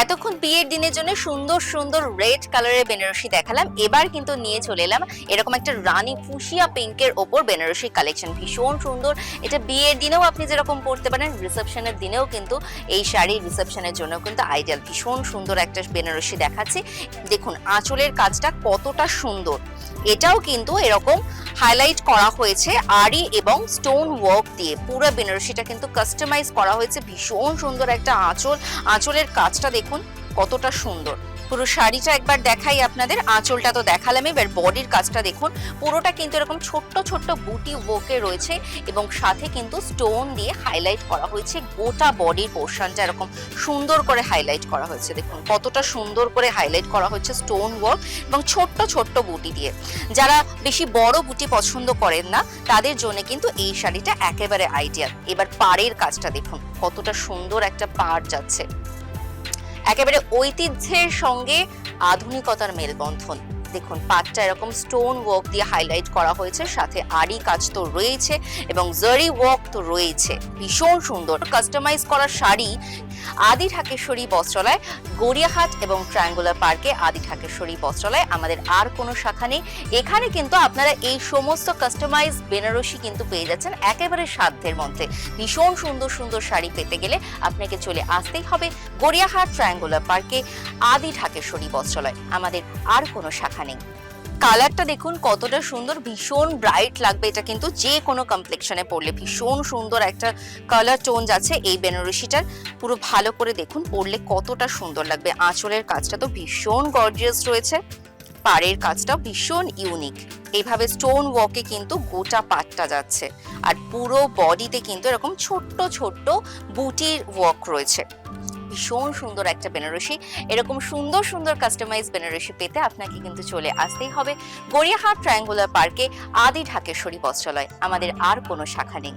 এতক্ষণ বিয়ের দিনের জন্য সুন্দর সুন্দর রেড কালারের বেনারসি দেখালাম। এবার কিন্তু নিয়ে চলে এলাম এরকম একটা রানী ফুসিয়া পিঙ্কের ওপর বেনারসি কালেকশন ভীষণ সুন্দর। এটা বিয়ের দিনেও আপনি যেরকম পরতে পারেন রিসেপশনের দিনেও কিন্তু এই শাড়ি রিসেপশনের জন্য কিন্তু আইডিয়াল ভীষণ সুন্দর একটা বেনারসি দেখাচ্ছি। দেখুন, আঁচলের কাজটা কতটা সুন্দর। এটাও কিন্তু এরকম হাইলাইট করা হয়েছে আরি এবং স্টোন ওয়ার্ক দিয়ে। পুরো বেনারসিটা কিন্তু কাস্টমাইজ করা হয়েছে। ভীষণ সুন্দর একটা আঁচল। আঁচলের কাজটা দেখুন কতটা সুন্দর। পুরো শাড়িটা একবার দেখাই আপনাদের। আঁচলটা তো দেখালাম এবার, বডির কাজটা দেখুন। পুরোটা কিন্তু এরকম ছোট্ট ছোট্ট বুটি ওকে রয়েছে এবং সাথে কিন্তু স্টোন দিয়ে হাইলাইট করা হয়েছে। গোটা বডির পোর্শনটা এরকম সুন্দর করে হাইলাইট করা হয়েছে। দেখুন কতটা সুন্দর করে হাইলাইট করা হয়েছে স্টোন ওয়ার্ক এবং ছোট্ট ছোট্ট বুটি দিয়ে। যারা বেশি বড় বুটি পছন্দ করেন না, তাদের জন্য কিন্তু এই শাড়িটা একেবারে আইডিয়াল এবার পাড়ের কাজটা দেখুন, কতটা সুন্দর একটা পাড় যাচ্ছে। একেবারে ঐতিহ্যের সঙ্গে আধুনিকতার মেলবন্ধন। দেখুন, পাটটা এরকম স্টোন ওয়ার্ক দিয়ে হাইলাইট করা হয়েছে, সাথে আরি কাজ তো রয়েছে এবং জারি ওয়ার্ক তো রয়েছে। ভীষণ সুন্দর। কাস্টমাইজ করা শাড়ি আদি ঢাকেশ্বরী বস্ত্রালয়, গড়িয়াহাট এবং ট্রায়াঙ্গুলার পার্কে আদি ঢাকেশ্বরী বস্ত্রালয়। আমাদের আর কোনো শাখা নেই। এখানে কিন্তু আপনারা এই সমস্ত কাস্টমাইজ বেনারসি কিন্তু পেয়ে যাচ্ছেন একেবারে সাধ্যের মধ্যে। ভীষণ সুন্দর সুন্দর শাড়ি পেতে গেলে আপনাকে চলে আসতেই হবে গড়িয়াহাট ট্রায়াঙ্গুলার পার্কে আদি ঢাকেশ্বরী বস্ত্রালয়। আমাদের আর কোনো শাখা নেই। কালারটা দেখুন, কতটা সুন্দর, ভীষণ ব্রাইট লাগবে। এটা কিন্তু যে কোনো কমপ্লেকশনে পরলে ভীষণ সুন্দর একটা কালার টোন যাচ্ছে এই বেনারসিটার। পুরো ভালো করে দেখুন, পরলে কতটা সুন্দর লাগবে। আঁচলের কাজটা তো ভীষণ গর্জিয়াস রয়েছে। পাড়ের কাজটাও ভীষণ ইউনিক এইভাবে স্টোন ওয়ার্কে কিন্তু গোটা পাটটা যাচ্ছে। আর পুরো বডিতে কিন্তু এরকম ছোট্ট ছোট্ট বুটির ওয়ার্ক রয়েছে। ভীষণ সুন্দর একটা বেনারসি। এরকম সুন্দর সুন্দর কাস্টমাইজ বেনারসি পেতে আপনাকে কিন্তু চলে আসতেই হবে গড়িয়াহাট ট্রায়াঙ্গুলার পার্কে আদি ঢাকেশ্বরী বস্ত্রালয়। আমাদের আর কোনো শাখা নেই।